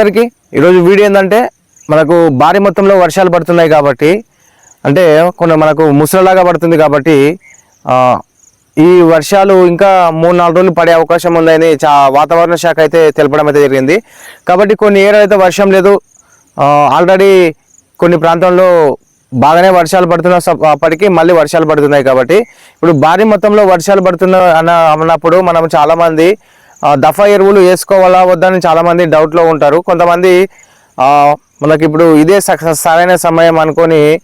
అందరికీ. ఈరోజు వీడియో ఏంటంటే మనకు భారీ మొత్తంలో వర్షాలు పడుతున్నాయి కాబట్టి అంటే కొన్ని మనకు ముసలలాగా పడుతుంది కాబట్టి ఈ వర్షాలు ఇంకా మూడు నాలుగు రోజులు పడే అవకాశం ఉందని చా వాతావరణ శాఖ అయితే తెలపడం అయితే జరిగింది. కాబట్టి కొన్ని ఏరియాలు అయితే వర్షం లేదు. ఆల్రెడీ కొన్ని ప్రాంతంలో బాగానే వర్షాలు పడుతున్న అప్పటికి మళ్ళీ వర్షాలు పడుతున్నాయి కాబట్టి ఇప్పుడు భారీ మొత్తంలో వర్షాలు పడుతున్న అన్న అన్నప్పుడు మనం చాలామంది దఫా ఎరువులు వేసుకోవాలా వద్దని చాలామంది డౌట్లో ఉంటారు. కొంతమంది మనకి ఇప్పుడు ఇదే స- సరైన సమయం అనుకొని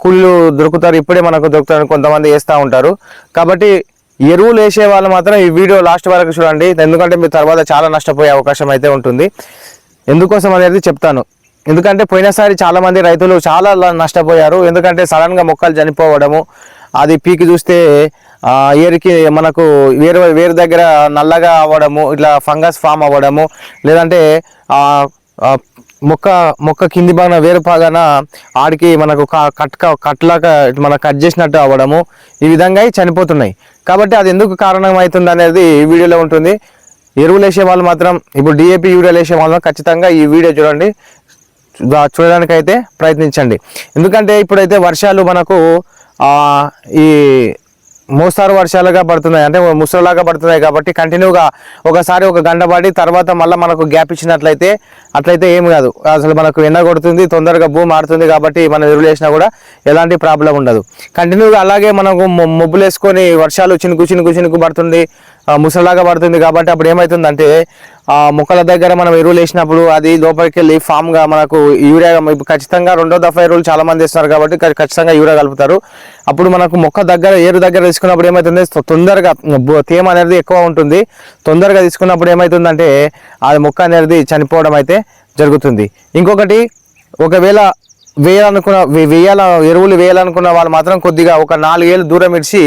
కుళ్ళు దొరుకుతారు ఇప్పుడే మనకు దొరుకుతారు కొంతమంది వేస్తూ ఉంటారు. కాబట్టి ఎరువులు వేసే వాళ్ళు మాత్రం ఈ వీడియో లాస్ట్ వరకు చూడండి. ఎందుకంటే మీరు తర్వాత చాలా నష్టపోయే అవకాశం అయితే ఉంటుంది. ఎందుకోసం అనేది చెప్తాను. ఎందుకంటే పోయినసారి చాలామంది రైతులు చాలా నష్టపోయారు. ఎందుకంటే సడన్గా మొక్కలు చనిపోవడము అది పీకి చూస్తే ఏరికి మనకు వేరు వేరు దగ్గర నల్లగా అవ్వడము ఇట్లా ఫంగస్ ఫామ్ అవ్వడము లేదంటే మొక్క మొక్క కింది భాగన వేరు భాగాన ఆడికి మనకు క- కట్ కట్లాగా మన కట్ చేసినట్టు అవ్వడము ఈ విధంగా చనిపోతున్నాయి. కాబట్టి అది ఎందుకు కారణం అవుతుంది అనేది ఈ వీడియోలో ఉంటుంది. ఎరువులు వేసే వాళ్ళు మాత్రం ఇప్పుడు డిఏపి యూరియాలు వేసే వాళ్ళు ఖచ్చితంగా ఈ వీడియో చూడండి. చూడడానికైతే ప్రయత్నించండి. ఎందుకంటే ఇప్పుడైతే వర్షాలు మనకు ఈ మోస్తారు వర్షాలుగా పడుతున్నాయి. అంటే ముసలాగా పడుతున్నాయి కాబట్టి కంటిన్యూగా ఒకసారి ఒక గంట పడి తర్వాత మళ్ళీ మనకు గ్యాప్ ఇచ్చినట్లయితే అట్లయితే ఏం కాదు. అసలు మనకు ఎండ కొడుతుంది తొందరగా భూమి ఆడుతుంది కాబట్టి మనం ఎరువులు వేసినా కూడా ఎలాంటి ప్రాబ్లం ఉండదు. కంటిన్యూగా అలాగే మనకు మొ- మబ్బులు వేసుకొని వర్షాలు చినుకు చినుకు చినుకు పడుతుంది. ముసలాగా పడుతుంది కాబట్టి అప్పుడు ఏమవుతుందంటే ఆ మొక్కల దగ్గర మనం ఎరువులు వేసినప్పుడు అది లోపలికి వెళ్ళి ఫామ్గా మనకు యూరియా ఖచ్చితంగా రెండో దఫా ఎరువులు చాలా మంది వేస్తున్నారు కాబట్టి ఖచ్చితంగా యూరియా కలుపుతారు. అప్పుడు మనకు మొక్క దగ్గర ఏరు దగ్గర తీసుకున్నప్పుడు ఏమవుతుంది తొందరగా తేమ అనేది ఎక్కువ ఉంటుంది. తొందరగా తీసుకున్నప్పుడు ఏమవుతుందంటే ఆ మొక్క అనేది చనిపోవడం అయితే జరుగుతుంది. ఇంకొకటి ఒకవేళ వేయాలనుకున్న వేయాల ఎరువులు వేయాలనుకున్న వాళ్ళు మాత్రం కొద్దిగా ఒక నాలుగేళ్ళు దూరం ఇడిచి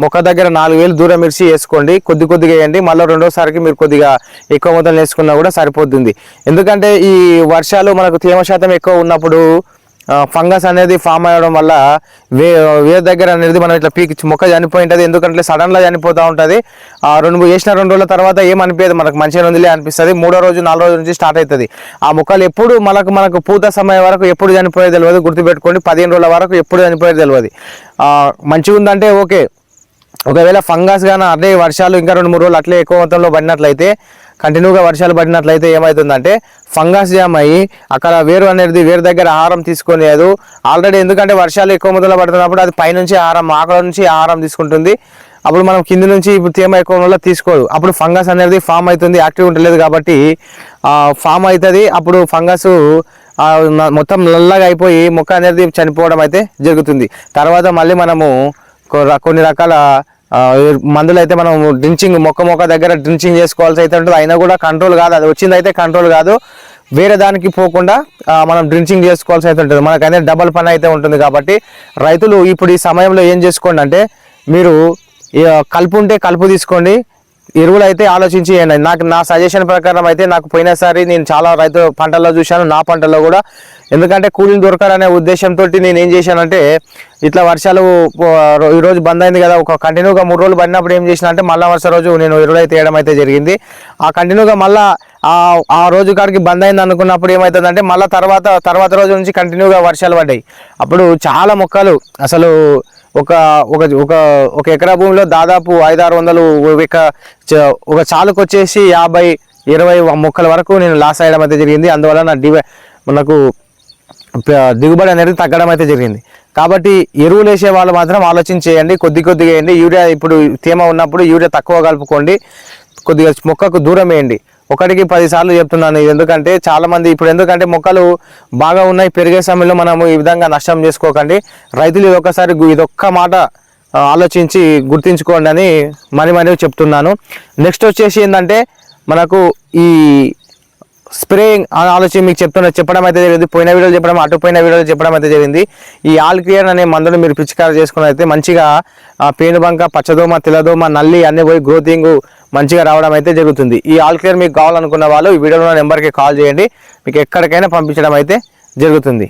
మొక్క దగ్గర నాలుగేళ్ళు దూరం ఇడిచి వేసుకోండి. కొద్ది కొద్దిగా వేయండి. మళ్ళీ రెండోసారికి మీరు కొద్దిగా ఎక్కువ మొత్తం వేసుకున్నా కూడా సరిపోతుంది. ఎందుకంటే ఈ వర్షాలు మనకు తేమ శాతం ఎక్కువ ఉన్నప్పుడు ఫంగస్ అనేది ఫామ్ అవ్వడం వల్ల వే వేరు దగ్గర అనేది మనం ఇట్లా పీకి మొక్క చనిపోయి ఉంటుంది. ఎందుకంటే సడన్గా చనిపోతూ ఉంటుంది. ఆ రెండు వేసిన రెండు రోజుల తర్వాత ఏం అనిపించదు మనకు మంచిగా ఉందిలే అనిపిస్తుంది. మూడో రోజు నాలుగో రోజు నుంచి స్టార్ట్ అవుతుంది ఆ మొక్కలు ఎప్పుడు మనకు మనకు పూత సమయం వరకు ఎప్పుడు చనిపోయేది తెలియదు గుర్తుపెట్టుకోండి. పదిహేను రోజుల వరకు ఎప్పుడు చనిపోయేది తెలియదు మంచిగా ఉందంటే ఓకే. ఒకవేళ ఫంగస్ కానీ అదే వర్షాలు ఇంకా రెండు మూడు రోజులు అట్లే ఎక్కువ మొత్తంలో పడినట్లయితే కంటిన్యూగా వర్షాలు పడినట్లయితే ఏమవుతుందంటే ఫంగస్ జామ్ అయ్యి అక్కడ వేరు అనేది వేరు దగ్గర ఆహారం తీసుకోలేదు ఆల్రెడీ ఎందుకంటే వర్షాలు ఎక్కువ మొదలు పడుతున్నప్పుడు అది పైనుంచి ఆహారం ఆకలి నుంచి ఆహారం తీసుకుంటుంది. అప్పుడు మనం కింది నుంచి ఇప్పుడు తేమ ఎక్కువ వల్ల తీసుకోదు. అప్పుడు ఫంగస్ అనేది ఫామ్ అవుతుంది యాక్టివ్ ఉండలేదు కాబట్టి ఫామ్ అవుతుంది. అప్పుడు ఫంగస్ మొత్తం నల్లగా అయిపోయి మొక్క అనేది చనిపోవడం అయితే జరుగుతుంది. తర్వాత మళ్ళీ మనము కొన్ని రకాల మందులు అయితే మనం డ్రించింగ్ మొక్క మొక్క దగ్గర డ్రించింగ్ చేసుకోవాల్సి అయితే ఉంటుంది. అయినా కూడా కంట్రోల్ కాదు. అది వచ్చింది అయితే కంట్రోల్ కాదు. వేరే దానికి పోకుండా మనం డ్రించింగ్ చేసుకోవాల్సి అయితే ఉంటుంది. మనకైతే డబల్ పని అయితే ఉంటుంది కాబట్టి రైతులు ఇప్పుడు ఈ సమయంలో ఏం చేసుకోండి అంటే మీరు కలుపు ఉంటే కలుపు తీసుకోండి. ఎరువులు అయితే ఆలోచించి వేయండి నాకు నా సజెషన్ ప్రకారం అయితే నాకు పోయినసారి నేను చాలా రైతు పంటల్లో చూశాను నా పంటల్లో కూడా. ఎందుకంటే కూలీలు దొరకాలనే ఉద్దేశంతో నేను ఏం చేశానంటే ఇట్లా వర్షాలు ఈరోజు బంద్ అయింది కదా ఒక కంటిన్యూగా మూడు రోజులు పడినప్పుడు ఏం చేసిన అంటే మళ్ళా వర్ష రోజు నేను ఎరువులు అయితే వేయడం అయితే జరిగింది. ఆ కంటిన్యూగా మళ్ళీ ఆ ఆ రోజు కాడికి బంద్ అయింది అనుకున్నప్పుడు ఏమవుతుందంటే మళ్ళీ తర్వాత తర్వాత రోజు నుంచి కంటిన్యూగా వర్షాలు పడ్డాయి. అప్పుడు చాలా మొక్కలు అసలు ఒక ఒక ఒక ఒక ఎకరా భూమిలో దాదాపు ఐదు ఆరు వందలు ఒక ఒక చాలుకు వచ్చేసి యాభై ఇరవై మొక్కల వరకు నేను లాస్ అయ్యడం అయితే జరిగింది. అందువల్ల నా డివై మనకు దిగుబడి అనేది తగ్గడం అయితే జరిగింది. కాబట్టి ఎరువులు వేసే వాళ్ళు మాత్రం ఆలోచన చేయండి కొద్ది కొద్దిగా వేయండి. యూరియా ఇప్పుడు తేమ ఉన్నప్పుడు యూరియా తక్కువ కలుపుకోండి. కొద్దిగా మొక్కకు దూరం వేయండి. ఒకటికి పదిసార్లు చెప్తున్నాను ఇది ఎందుకంటే చాలా మంది ఇప్పుడు ఎందుకంటే మొక్కలు బాగా ఉన్నాయి పెరిగే సమయంలో మనము ఈ విధంగా నష్టం చేసుకోకండి. రైతులు ఇది ఒక్కసారి ఇదొక్క మాట ఆలోచించి గుర్తించుకోండి అని మరి మరీ చెప్తున్నాను. నెక్స్ట్ వచ్చేసి ఏంటంటే మనకు ఈ స్ప్రేయింగ్ అని ఆలోచన మీకు చెప్తున్నా చెప్పడం అయితే జరిగింది. పోయిన వీడియోలు చెప్పడం అటు పోయిన వీడియోలు చెప్పడం అయితే జరిగింది. ఈ ఆల్ క్లియర్ అనే మందులు మీరు పిచికార చేసుకున్న అయితే మంచిగా పేనుబంక పచ్చదోమ తెల్లదోమ నల్లి అన్ని పోయి గ్రోతింగ్ మంచిగా రావడం అయితే జరుగుతుంది. ఈ ఆల్ క్లియర్ మీకు కావాలనుకున్న వాళ్ళు ఈ వీడియోలో నెంబర్కి కాల్ చేయండి. మీకు ఎక్కడికైనా పంపించడం అయితే జరుగుతుంది.